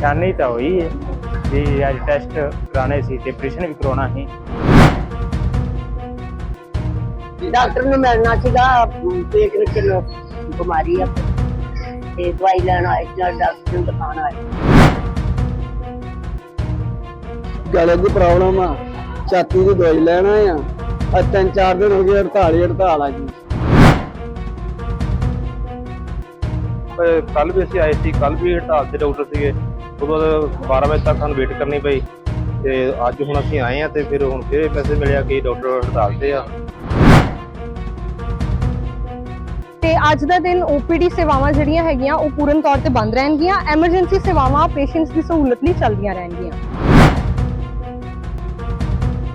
ਪਰੇਸ਼ਾਨੀ ਤਾਂ ਹੋਈ ਹੈ ਵੀ ਅੱਜ ਟੈਸਟ ਕਰਾਣੇ ਸੀ ਤੇ ਆਪਰੇਸ਼ਨ ਵੀ ਕਰਾਉਣਾ ਸੀ। ਡਾਕਟਰ ਨੂੰ ਮਿਲਣਾ ਸੀਗਾ ਪੇਟ ਵਿੱਚ ਨ- ਬਿਮਾਰੀ ਆ। ਤੇ ਦਵਾਈ ਲੈਣ ਆਏ ਨਾਲ ਡਾਕਟਰ ਨੂੰ ਦਿਖਾਉਣ ਆਏ। ਗਲੇ ਦੀ ਪ੍ਰੋਬਲਮ ਆ। ਛਾਤੀ ਦੀ ਦਵਾਈ ਲੈਣ ਆ। ਅੱਜ ਤਿੰਨ ਚਾਰ ਦਿਨ ਹੋ ਗਏ ਹੜਤਾਲ ਹੀ ਹੜਤਾਲ ਆ ਜੀ। ਕੱਲ ਵੀ ਅਸੀਂ ਆਏ ਸੀ ਕੱਲ ਵੀ ਹੜਤਾਲ ਤੇ ਡਾਕਟਰ ਸੀਗੇ। ਉਦੋਂ ਬਾਅਦ 12 ਵਜੇ ਤੱਕ ਸਾਨੂੰ ਵੇਟ ਕਰਨੀ ਪਈ ਤੇ ਅੱਜ ਹੁਣ ਅਸੀਂ ਆਏ ਆ ਤੇ ਫਿਰ ਹੁਣ ਫਿਰ ਮੈਸੇਜ ਮਿਲਿਆ ਕਿ ਡਾਕਟਰ ਹੜਤਾਲ ਤੇ ਆ। ਤੇ ਅੱਜ ਦਾ ਦਿਨ OPD ਸੇਵਾਵਾਂ ਜਿਹੜੀਆਂ ਹੈਗੀਆਂ ਉਹ ਪੂਰਨ ਤੌਰ ਤੇ ਬੰਦ ਰਹਿਣਗੀਆਂ। ਐਮਰਜੈਂਸੀ ਸੇਵਾਵਾਂ ਪੇਸ਼ੈਂਟਸ ਦੀ ਸਹੂਲਤ ਲਈ ਚੱਲਦੀਆਂ ਰਹਿਣਗੀਆਂ।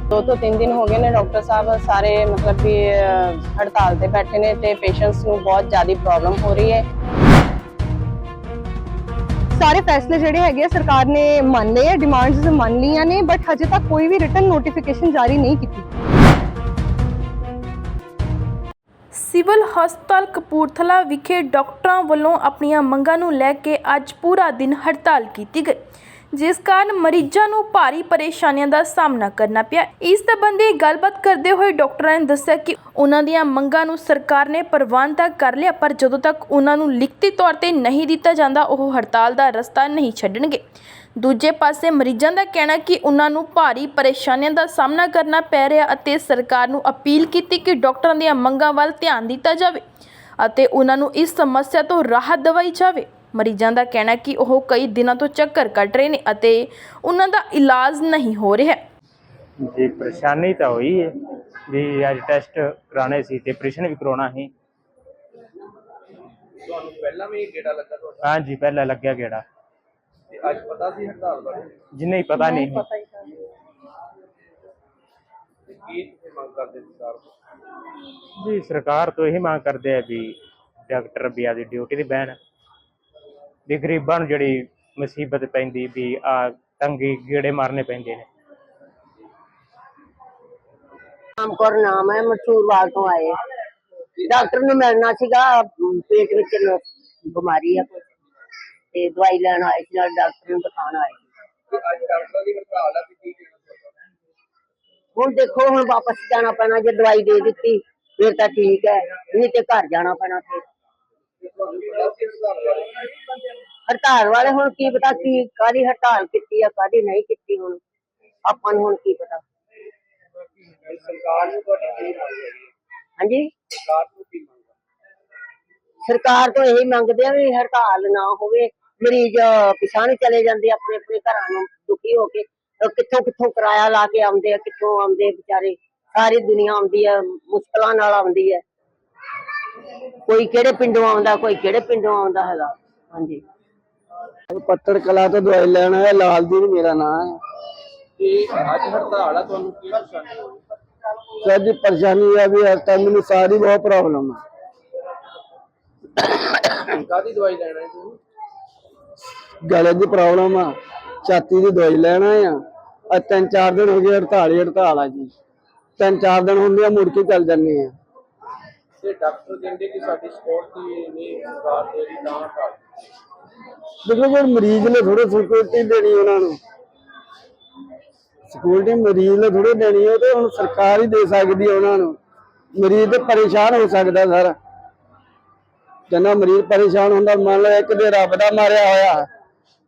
ਦੋ ਤੋਂ ਤਿੰਨ ਦਿਨ ਹੋ ਗਏ ਨੇ ਡਾਕਟਰ ਸਾਹਿਬ ਸਾਰੇ ਮਤਲਬ ਵੀ ਅਹ, ਹੜਤਾਲ ਤੇ ਬੈਠੇ ਨੇ ਤੇ ਪੇਸ਼ੈਂਟਸ ਨੂੰ ਬਹੁਤ ਜ਼ਿਆਦਾ ਪ੍ਰੋਬਲਮ ਹੋ ਰਹੀ ਹੈ। ਸਾਰੇ ਫੈਸਲੇ ਜਿਹੜੇ ਹੈਗੇ ਆ, ਸਰਕਾਰ ਨੇ ਮੰਨ ਲਏ ਆ ਡਿਮਾਂਡਸ ਮੰਨ ਲਈਆਂ ਨੇ ਬਟ ਹਜੇ ਤੱਕ ਕੋਈ ਵੀ ਰਿਟਨ ਨੋਟੀਫਿਕੇਸ਼ਨ ਜਾਰੀ ਨਹੀਂ ਕੀਤੀ। ਸਿਵਲ ਹਸਪਤਾਲ ਕਪੂਰਥਲਾ ਵਿਖੇ ਡਾਕਟਰਾਂ ਵੱਲੋਂ ਆਪਣੀਆਂ ਮੰਗਾਂ ਨੂੰ ਲੈ ਕੇ ਅੱਜ ਪੂਰਾ ਦਿਨ ਹੜਤਾਲ ਕੀਤੀ ਗਈ। ਜਿਸ ਕਾਰਨ ਮਰੀਜ਼ਾਂ ਨੂੰ ਭਾਰੀ ਪਰੇਸ਼ਾਨੀਆਂ ਦਾ ਸਾਹਮਣਾ ਕਰਨਾ ਪਿਆ। ਇਸ ਸੰਬੰਧੀ ਗੱਲਬਾਤ ਕਰਦੇ ਹੋਏ ਡਾਕਟਰਾਂ ਨੇ ਦੱਸਿਆ ਕਿ ਉਹਨਾਂ ਦੀਆਂ ਮੰਗਾਂ ਨੂੰ ਸਰਕਾਰ ਨੇ ਪ੍ਰਵਾਨ ਤਾਂ ਕਰ ਲਿਆ, ਪਰ ਜਦੋਂ ਤੱਕ ਉਹਨਾਂ ਨੂੰ ਲਿਖਤੀ ਤੌਰ ਤੇ ਨਹੀਂ ਦਿੱਤਾ ਜਾਂਦਾ, ਉਹ ਹੜਤਾਲ ਦਾ ਰਸਤਾ ਨਹੀਂ ਛੱਡਣਗੇ। ਦੂਜੇ ਪਾਸੇ ਮਰੀਜ਼ਾਂ ਦਾ ਕਹਿਣਾ ਕਿ ਉਹਨਾਂ ਨੂੰ ਭਾਰੀ ਪਰੇਸ਼ਾਨੀਆਂ ਦਾ ਸਾਹਮਣਾ ਕਰਨਾ ਪੈ ਰਿਹਾ ਅਤੇ ਸਰਕਾਰ ਨੂੰ ਅਪੀਲ ਕੀਤੀ ਕਿ ਡਾਕਟਰਾਂ ਦੀਆਂ ਮੰਗਾਂ ਵੱਲ ਧਿਆਨ ਦਿੱਤਾ ਜਾਵੇ ਅਤੇ ਉਹਨਾਂ ਨੂੰ ਇਸ ਸਮੱਸਿਆ ਤੋਂ ਰਾਹਤ ਦਿਵਾਈ ਜਾਵੇ। ਮਰੀਜ਼ਾਂ ਦਾ ਕਹਿਣਾ ਕਿ ਉਹ ਕਈ ਦਿਨਾਂ ਤੋਂ ਚੱਕਰ ਕੱਟ ਰਹੇ ਨੇ ਅਤੇ ਉਹਨਾਂ ਦਾ ਇਲਾਜ ਨਹੀਂ ਹੋ ਰਿਹਾ ਜੀ ਪਰੇਸ਼ਾਨੀ ਤਾਂ ਹੋਈ ਹੈ ਵੀ ਅੱਜ ਟੈਸਟ ਕਰਾਣੇ ਸੀ ਤੇ ਆਪਰੇਸ਼ਨ ਵੀ ਕਰਾਉਣਾ ਸੀ। ਤੁਹਾਨੂੰ ਪਹਿਲਾਂ ਵੀ ਗੇੜਾ ਲੱਗਾ ਤੁਹਾਡਾ? ਹਾਂਜੀ ਪਹਿਲਾਂ ਲੱਗਿਆ ਗੇੜਾ। ਤੇ ਅੱਜ ਪਤਾ ਸੀ ਹੜਤਾਲ ਬਾਰੇ? ਜਿੰਨੇ ਹੀ ਪਤਾ ਨਹੀਂ। ਤੇ ਕੀ ਤੁਸੀਂ ਮੰਗ ਕਰਦੇ ਸਰਕਾਰ ਤੋਂ? ਜੀ ਸਰਕਾਰ ਤੋਂ ਇਹੀ ਮੰਗ ਕਰਦੇ ਆ ਵੀ ਡਾਕਟਰ ਵੀ ਆਦੀ ਡਿਊਟੀ ਤੇ ਬਹਿਣ। ਵੀ ਗਰੀਬਾਂ ਨੂੰ ਜਿਹੜੀ ਮੁਸੀਬਤ ਪੈਂਦੀ ਵੀ ਆ ਤੰਗੀ ਗੇੜੇ ਮਾਰਨੇ ਪੈਂਦੇ ਨੇ। ਰਾਮਕੌਰ ਨਾਮ ਹੈ ਮਸ਼ਹੂਰਵਾਲ ਤੋਂ ਆਏ ਡਾਕਟਰ ਨੂੰ ਮਿਲਣਾ ਸੀਗਾ, ਪੇਟ ਵਿੱਚ ਬਿਮਾਰੀ ਆ ਕੁਛ। ਤੇ ਦਵਾਈ ਲੈਣ ਆਏ ਸੀ, ਨਾਲ ਡਾਕਟਰ ਨੂੰ ਦਿਖਾਉਣ ਆਏ। ਤੇ ਅੱਜ ਡਾਕਟਰਾਂ ਦੀ ਹੜਤਾਲ ਆ ਤੇ ਕੀ ਹੁਣ ਦੇਖੋ, ਹੁਣ ਵਾਪਸ ਜਾਣਾ ਪੈਣਾ, ਜੇ ਦਵਾਈ ਦੇ ਦਿੱਤੀ, ਫਿਰ ਤਾਂ ਠੀਕ ਹੈ। ਨਹੀਂ ਤੇ ਘਰ ਜਾਣਾ ਪੈਣਾ ਫਿਰ। ਹੜਤਾਲ ਵਾਲੇ ਹੁਣ ਕੀ ਪਤਾ ਕੀ ਕਾਦੀ ਹੜਤਾਲ ਕੀਤੀ ਆ ਕਾਦੀ ਨਹੀਂ ਕੀਤੀ ਹੁਣ। ਆਪਾਂ ਨੂੰ ਹੁਣ ਕੀ ਪਤਾ। ਤੇ ਸਰਕਾਰ ਨੂੰ ਤੁਹਾਡੀ ਕੀ ਮੰਗ ਹੈ ਹਾਂਜੀ? ਸਰਕਾਰ ਨੂੰ ਕੀ ਮੰਗ ਹੈ ਸਰਕਾਰ ਤੋਂ ਇਹੀ ਮੰਗਦੇ ਆ ਵੀ ਹੜਤਾਲ ਨਾ ਹੋਵੇ ਮਰੀਜ਼ ਪਿਛਾਂ ਨੂੰ ਚਲੇ ਜਾਂਦੇ ਆ ਆਪਣੇ ਆਪਣੇ ਘਰਾਂ ਨੂੰ ਦੁਖੀ ਹੋ ਕੇ। ਕਿੱਥੋਂ ਕਿੱਥੋਂ ਕਿਰਾਇਆ ਲਾ ਕੇ ਆਉਂਦੇ ਆ ਕਿੱਥੋਂ ਆਉਂਦੇ ਵਿਚਾਰੇ? ਸਾਰੀ ਦੁਨੀਆ ਆਉਂਦੀ ਆ ਮੁਸ਼ਕਲਾਂ ਨਾਲ ਆਉਂਦੀ ਹੈ ਕੋਈ ਕਿਹੜੇ ਪਿੰਡੋਂ ਆਉਂਦਾ ਕੋਈ ਕਿਹੜੇ ਪਿੰਡੋਂ ਆਉਂਦਾ ਹੈਗਾ। ਹਾਂਜੀ। ਪੱਤਰ ਕਲਾ ਤੋਂ ਦਵਾਈ ਲੈਣ ਆਇਆ ਲਾਲ ਜੀ ਮੇਰਾ ਨਾਮ ਹੈ। ਤੇ ਅੱਜ ਹੜਤਾਲ ਆ ਤੁਹਾਨੂੰ ਕੀ ਪਰੇਸ਼ਾਨੀ ਹੋ ਰਹੀ ਸਰ ਜੀ ਪਰੇਸ਼ਾਨੀ ਆ ਵੀ ਇਸ ਟਾਈਮ ਮੈਨੂੰ ਦੀ ਬਹੁਤ ਪ੍ਰੋਬਲਮ ਆ। ਕਾਦੀ ਦਵਾਈ ਲੈਣਾ ਹੈ ਤੁਸੀਂ? ਗਲੇ ਦੀ ਪ੍ਰੋਬਲਮ ਆ ਛਾਤੀ ਦੀ ਦਵਾਈ ਲੈਣ ਆ। ਤਿੰਨ ਚਾਰ ਦਿਨ ਹੋ ਗਏ ਹੜਤਾਲ ਹੀ ਹੜਤਾਲ ਆ ਜੀ। ਤਿੰਨ ਚਾਰ ਦਿਨ ਹੁੰਦੇ ਆ ਮੁੜ ਕੇ ਚੱਲ ਜੰਨੇ ਆ। ਤੇ ਡਾਕਟਰ ਕਹਿੰਦੇ ਕਿ ਸਾਡੀ ਸਪੋਰਟ ਨਹੀਂ ਸਰਕਾਰ ਦੇ ਰਹੀ ਤਾਂ ਹੜਤਾਲ ਦੇਖੋ ਜੇ ਮਰੀਜ਼ ਨੇ ਥੋੜੇ ਸਿਕਿਉਰਿਟੀ ਦੇਣੀ ਉਹਨਾਂ ਨੂੰ। ਸਿਕਿਉਰਿਟੀ ਮਰੀਜ਼ ਨੇ ਥੋੜੇ ਦੇਣੀ, ਉਹ ਤੇ ਹੁਣ ਸਰਕਾਰ ਹੀ ਦੇ ਸਕਦੀ ਹੈ ਉਹਨਾਂ ਨੂੰ। ਮਰੀਜ਼ ਤੇ ਪਰੇਸ਼ਾਨ ਹੋ ਸਕਦਾ ਸਰ। ਜਿੰਨਾ ਮਰੀਜ਼ ਪਰੇਸ਼ਾਨ ਹੁੰਦਾ, ਮੰਨ ਲਓ ਇੱਕ ਦੇ ਰੱਬ ਦਾ ਮਾਰਿਆ ਹੋਇਆ,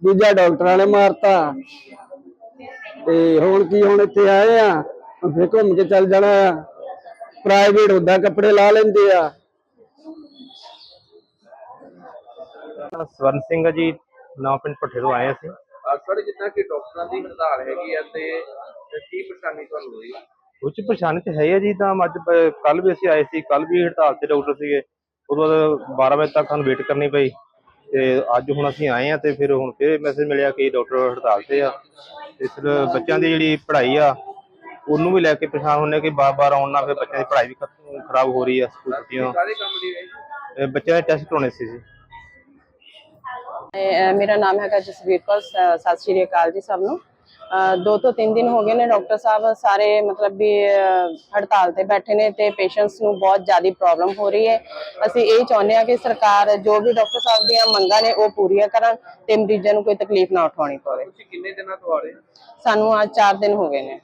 ਦੂਜਾ ਡਾਕਟਰਾਂ ਨੇ ਮਾਰਤਾ। ਤੇ ਹੁਣ ਕੀ, ਹੁਣ ਇੱਥੇ ਆਏ ਆ, ਹੁਣ ਫਿਰ ਘੁੰਮ ਕੇ ਚੱਲ ਜਾਣਾ ਆ। ਪ੍ਰਾਈਵੇਟ ਹੁੰਦਾ ਕੱਪੜੇ ਲਾ ਲੈਂਦੇ ਆ। ਸਵਰਨ ਸਿੰਘ ਜੀ ਨੌ ਪਿੰਡ ਪੱਠੇ ਤੋਂ ਆਏ ਅਸੀਂ। ਸਰ ਜਿੱਦਾਂ ਕਿ ਡਾਕਟਰਾਂ ਦੀ ਹੜਤਾਲ ਹੈਗੀ ਆ ਤੇ ਕੀ ਪਰੇਸ਼ਾਨੀ ਤੁਹਾਨੂੰ ਹੋਈ? ਉੱਚ ਪਰੇਸ਼ਾਨੀ ਤੇ ਹੈ ਜੀ ਤਾਂ ਅੱਜ ਕੱਲ ਵੀ ਅਸੀਂ ਆਏ ਸੀ ਕੱਲ ਵੀ ਹੜਤਾਲ ਤੇ ਡਾਕਟਰ ਸੀਗੇ। ਉਦੋਂ ਬਾਅਦ 12 ਵਜੇ ਤੱਕ ਸਾਨੂੰ ਵੇਟ ਕਰਨੀ ਪਈ ਤੇ ਅੱਜ ਹੁਣ ਅਸੀਂ ਆਏ ਆ ਤੇ ਫਿਰ ਹੁਣ ਫਿਰ ਮੈਸੇਜ ਮਿਲਿਆ ਕਿ ਡਾਕਟਰ ਹੜਤਾਲ ਤੇ ਆ। ਤੇ ਫਿਰ ਬੱਚਿਆਂ ਦੀ ਜਿਹੜੀ ਪੜ੍ਹਾਈ ਆ ਉਹਨੂੰ ਵੀ ਲੈ ਕੇ ਪਰੇਸ਼ਾਨ ਹੁੰਨੇ ਕਿ ਬਾਰ-ਬਾਰ ਆਉਣ ਨਾਲ ਫਿਰ ਬੱਚਿਆਂ ਦੀ ਪੜ੍ਹਾਈ ਵੀ ਖਰਾਬ ਹੋ ਰਹੀ ਆ ਸਕੂਲ ਛੁੱਟੀਆਂ। ਸਾਰੇ ਕੰਮ ਦੀ ਬੱਚਿਆਂ ਦੇ ਟੈਸਟ ਕਰਾਉਣੇ ਸੀ ਜੀ। ਅਹ, ਮੇਰਾ ਨਾਮ ਹੈਗਾ ਜਸਵੀਰ ਕੌਰ ਸ- ਸਤਿ ਸ਼੍ਰੀ ਅਕਾਲ ਜੀ ਸਭ ਨੂੰ। ਅਹ ਦੋ ਤੋਂ ਤਿੰਨ ਦਿਨ ਹੋ ਗਏ ਨੇ ਡਾਕਟਰ ਸਾਹਿਬ ਸਾਰੇ ਮਤਲਬ ਵੀ ਅਹ, ਹੜਤਾਲ ਤੇ ਬੈਠੇ ਨੇ ਤੇ ਪੇਸ਼ੈਂਟਸ ਨੂੰ ਬਹੁਤ ਜ਼ਿਆਦਾ ਪ੍ਰੋਬਲਮ ਹੋ ਰਹੀ ਹੈ। ਅਸੀਂ ਇਹ ਚਾਹੁੰਦੇ ਹਾਂ ਕਿ ਸਰਕਾਰ ਜੋ ਵੀ ਡਾਕਟਰ ਸਾਹਿਬ ਦੀਆਂ ਮੰਗਾਂ ਨੇ ਉਹ ਪੂਰੀਆਂ ਕਰਨ ਤੇ ਮਰੀਜ਼ਾਂ ਨੂੰ ਕੋਈ ਤਕਲੀਫ ਨਾ ਉਠਾਉਣੀ ਪਵੇ। ਤੁਸੀਂ ਕਿੰਨੇ ਦਿਨਾਂ ਤੋਂ ਆ ਰਹੇ ਹੋ? ਸਾਨੂੰ ਅੱਜ 4 ਦਿਨ ਹੋ ਗਏ ਨੇ।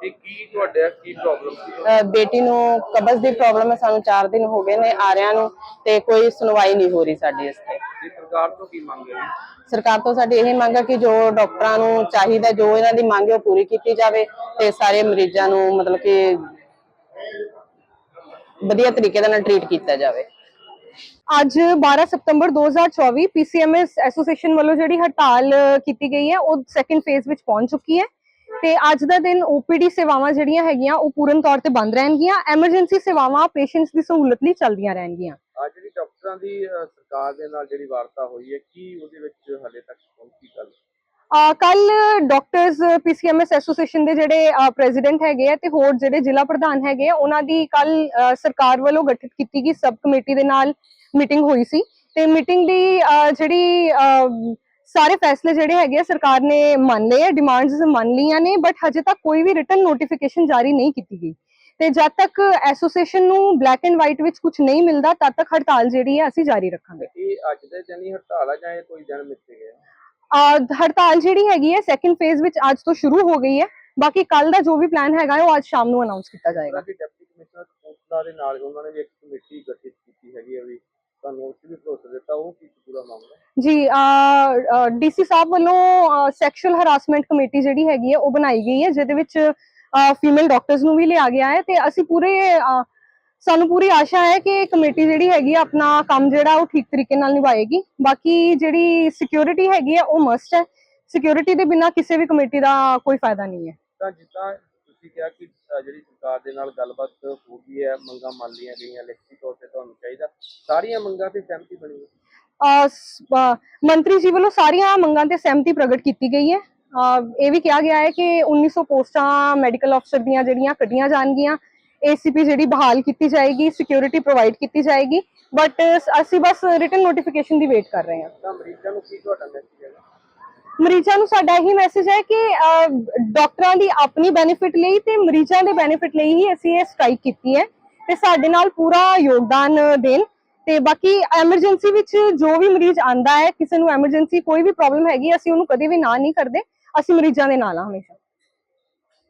ਤੇ ਕੀ ਤੁਹਾਡੇ ਕੀ ਪ੍ਰੋਬਲਮ ਸੀ? ਅਹ ਬੇਟੀ ਨੂੰ ਕਬਜ਼ ਦੀ ਪ੍ਰੋਬਲਮ ਹੈ ਸਾਨੂੰ 4 ਦਿਨ ਹੋ ਗਏ ਨੇ ਆ ਰਿਆਂ ਨੂੰ ਤੇ ਕੋਈ ਸੁਣਵਾਈ ਨਹੀਂ ਹੋ ਰਹੀ ਸਾਡੀ ਇਸ ਤੇ। ਸਰਕਾਰ ਤੋਂ ਕੀ ਮੰਗ ਹੈ? ਸਰਕਾਰ ਤੋਂ ਸਾਡੀ ਇਹ ਮੰਗ ਹੈ ਕਿ ਜੋ ਡਾਕਟਰਾਂ ਨੂੰ ਚਾਹੀਦਾ ਜੋ ਇਹਨਾਂ ਦੀ ਮੰਗ ਹੈ ਉਹ ਪੂਰੀ ਕੀਤੀ ਜਾਵੇ ਤੇ ਸਾਰੇ ਮਰੀਜ਼ਾਂ ਨੂੰ ਮਤਲਬ ਕਿ ਵਧੀਆ ਤਰੀਕੇ ਦੇ ਨਾਲ ਟਰੀਟ ਕੀਤਾ ਜਾਵੇ। ਅੱਜ 12 ਸਤੰਬਰ 2024 ਪੀਸੀਐਮਐਸ ਐਸੋਸੀਏਸ਼ਨ ਵੱਲੋਂ ਜਿਹੜੀ ਹੜਤਾਲ ਕੀਤੀ ਗਈ ਹੈ ਉਹ ਸੈਕੰਡ ਫੇਜ਼ ਵਿੱਚ ਪਹੁੰਚ ਚੁੱਕੀ ਹੈ। ਤੇ ਅੱਜ ਦਾ ਦਿਨ ਓਪੀਡੀ ਸੇਵਾਵਾਂ ਜਿਹੜੀਆਂ ਹੈਗੀਆਂ ਉਹ ਪੂਰਨ ਤੌਰ ਤੇ ਬੰਦ ਰਹਿਣਗੀਆਂ। ਐਮਰਜੈਂਸੀ ਸੇਵਾਵਾਂ ਪੇਸ਼ੈਂਟਸ ਦੀ ਸਹੂਲਤ ਲਈ ਚੱਲਦੀਆਂ ਰਹਿਣਗੀਆਂ। ਅੱਜ ਜਿਹੜੀ ਡਾਕਟਰਾਂ ਦੀ ਸਰਕਾਰ ਦੇ ਨਾਲ ਜਿਹੜੀ ਵਾਰਤਾ ਹੋਈ ਹੈ ਕੀ ਉਹਦੇ ਵਿੱਚ ਹਲੇ ਤੱਕ ਪਹੁੰਚੀ ਗੱਲ? ਕੱਲ ਡਾਕਟਰਸ ਪੀਸੀਐਮਐਸ ਐਸੋਸੀਏਸ਼ਨ ਦੇ ਜਿਹੜੇ ਪ੍ਰੈਜ਼ੀਡੈਂਟ ਹੈਗੇ ਆ ਤੇ ਹੋਰ ਜਿਹੜੇ ਜ਼ਿਲ੍ਹਾ ਪ੍ਰਧਾਨ ਹੈਗੇ ਆ ਉਹਨਾਂ ਦੀ ਕੱਲ ਸਰਕਾਰ ਵੱਲੋਂ ਗਠਿਤ ਕੀਤੀ ਗਈ ਸਬ ਕਮੇਟੀ ਦੇ ਨਾਲ ਮੀਟਿੰਗ ਹੋਈ ਸੀ। ਤੇ ਮੀਟਿੰਗ ਦੀ ਜਿਹੜੀ ਸਾਰੇ ਫੈਸਲੇ ਜਿਹੜੇ ਹੈਗੇ ਆ ਸਰਕਾਰ ਨੇ ਮੰਨ ਲਏ ਆ ਡਿਮਾਂਡਸ ਮੰਨ ਲਈਆਂ ਨੇ ਬਟ ਹਜੇ ਤੱਕ ਕੋਈ ਵੀ ਰਿਟਨ ਨੋਟੀਫਿਕੇਸ਼ਨ ਜਾਰੀ ਨਹੀਂ ਕੀਤੀ ਗਈ। ਤੇ ਜਦ ਤੱਕ ਐਸੋਸੀਏਸ਼ਨ ਨੂੰ ਬਲੈਕ ਐਂਡ ਵਾਈਟ ਵਿੱਚ ਕੁਝ ਨਹੀਂ ਮਿਲਦਾ ਤਦ ਤੱਕ ਹੜਤਾਲ ਜਿਹੜੀ ਹੈ ਅਸੀਂ ਜਾਰੀ ਰੱਖਾਂਗੇ। ਇਹ ਅੱਜ ਦੇ ਹੀ ਹੜਤਾਲ ਆ ਜਾਂ ਇਹ ਕੋਈ ਦਿਨ ਮਿੱਥੇ ਗਿਆ ਹੜਤਾਲ ਜਿਹੜੀ ਹੈਗੀ ਹੈ ਸੈਕੰਡ ਫੇਜ਼ ਵਿੱਚ ਅੱਜ ਤੋਂ ਸ਼ੁਰੂ ਹੋ ਗਈ ਹੈ ਬਾਕੀ ਕੱਲ ਦਾ ਜੋ ਵੀ ਪਲਾਨ ਹੈਗਾ ਉਹ ਅੱਜ ਸ਼ਾਮ ਨੂੰ ਅਨਾਉਂਸ ਕੀਤਾ ਜਾਏਗਾ। ਡਿਪਟੀ ਕਮਿਸ਼ਨਰ ਕਪੂਰਥਲਾ ਦੇ ਨਾਲ ਉਹਨਾਂ ਨੇ ਵੀ ਇੱਕ ਕਮੇਟੀ ਗਠਿਤ ਕੀਤੀ ਹੈਗੀ ਹੈ ਵੀ ਤੁਹਾਨੂੰ ਉਸ ਵੀ ਭਰੋਸਾ ਦਿੱਤਾ ਉਹ ਕੀ ਜੀ ਡੀਸੀ ਸਾਹਿਬ ਵੱਲੋਂ ਸੈਕਸ਼ੂਅਲ ਹਰਾਸਮੈਂਟ ਕਮੇਟੀ ਜਿਹੜੀ ਹੈਗੀ ਹੈ ਉਹ ਬਣਾਈ ਗਈ ਹੈ, ਜਿਹਦੇ ਵਿੱਚ ਫੀਮੇਲ ਡਾਕਟਰਸ ਨੂੰ ਵੀ ਲਿਆ ਗਿਆ ਹੈ ਤੇ ਅਸੀਂ ਪੂਰੇ ਸਾਨੂੰ ਪੂਰੀ ਆਸ਼ਾ ਹੈ ਕਿ ਕਮੇਟੀ ਜਿਹੜੀ ਹੈਗੀ ਹੈ ਆਪਣਾ ਕੰਮ ਜਿਹੜਾ, ਉਹ ਠੀਕ ਤਰੀਕੇ ਨਾਲ ਨਿਭਾਏਗੀ। ਬਾਕੀ ਜਿਹੜੀ ਸਿਕਿਉਰਿਟੀ ਹੈਗੀ ਹੈ ਉਹ ਮਸਟ ਹੈ। ਸਿਕਿਉਰਿਟੀ ਦੇ ਬਿਨਾ ਕਿਸੇ ਵੀ ਕਮੇਟੀ ਦਾ ਕੋਈ ਫਾਇਦਾ ਨਹੀਂ ਹੈ। ਤਾਂ ਜਿੱਦਾਂ ਤੁਸੀਂ ਕਿਹਾ ਕਿ ਜਿਹੜੀ ਸਰਕਾਰ ਦੇ ਨਾਲ ਗੱਲਬਾਤ ਹੋ ਗਈ ਹੈ, ਮੰਗਾਂ ਮੰਨ ਲਈਆਂ ਗਈਆਂ, ਲਿਖਤੀ ਤੌਰ ਤੇ ਤੁਹਾਨੂੰ ਚਾਹੀਦਾ, ਸਾਰੀਆਂ ਮੰਗਾਂ ਤੇ ਸਹਿਮਤੀ ਬਣੀ ਹੈ। ਮੰਤਰੀ ਜੀ ਵੱਲੋਂ ਸਾਰੀਆਂ ਮੰਗਾਂ ਤੇ ਸਹਿਮਤੀ ਪ੍ਰਗਟ ਕੀਤੀ ਗਈ ਹੈ। ਇਹ ਵੀ ਕਿਹਾ ਗਿਆ ਹੈ ਕਿ 1900 ਪੋਸਟਾਂ ਮੈਡੀਕਲ ਅਫਸਰ ਦੀਆਂ ਜਿਹੜੀਆਂ ਕੱਢੀਆਂ ਜਾਣਗੀਆਂ ਏਸੀਪੀ ਜਿਹੜੀ ਬਹਾਲ ਕੀਤੀ ਜਾਏਗੀ ਸਿਕਿਉਰਿਟੀ ਪ੍ਰੋਵਾਈਡ ਕੀਤੀ ਜਾਏਗੀ ਬਟ ਅਸੀਂ ਬਸ ਰਿਟਨ ਨੋਟੀਫਿਕੇਸ਼ਨ ਦੀ ਵੇਟ ਕਰ ਰਹੇ ਹਾਂ। ਮਰੀਜ਼ਾਂ ਨੂੰ ਕੀ ਤੁਹਾਡਾ ਮੈਸੇਜ ਹੈ? ਮਰੀਜ਼ਾਂ ਨੂੰ ਸਾਡਾ ਇਹੀ ਮੈਸੇਜ ਹੈ ਕਿ ਡਾਕਟਰਾਂ ਦੀ ਆਪਣੀ ਬੈਨੀਫਿਟ ਲਈ ਤੇ ਮਰੀਜ਼ਾਂ ਦੇ ਬੈਨੀਫਿਟ ਲਈ ਹੀ ਅਸੀਂ ਇਹ ਸਟ੍ਰਾਈਕ ਕੀਤੀ ਹੈ ਤੇ ਸਾਡੇ ਨਾਲ ਪੂਰਾ ਯੋਗਦਾਨ ਦੇਣ। ਤੇ ਬਾਕੀ ਐਮਰਜੈਂਸੀ ਵਿੱਚ ਜੋ ਵੀ ਮਰੀਜ਼ ਆਂਦਾ ਹੈ, ਕਿਸੇ ਨੂੰ ਐਮਰਜੈਂਸੀ ਕੋਈ ਵੀ ਪ੍ਰੋਬਲਮ ਹੈਗੀ, ਅਸੀਂ ਉਹਨੂੰ ਕਦੇ ਵੀ ਨਾ ਨਹੀਂ ਕਰਦੇ। ਅਸੀਂ ਮਰੀਜ਼ਾਂ ਦੇ ਨਾਲ ਹਾਂ ਹਮੇਸ਼ਾ।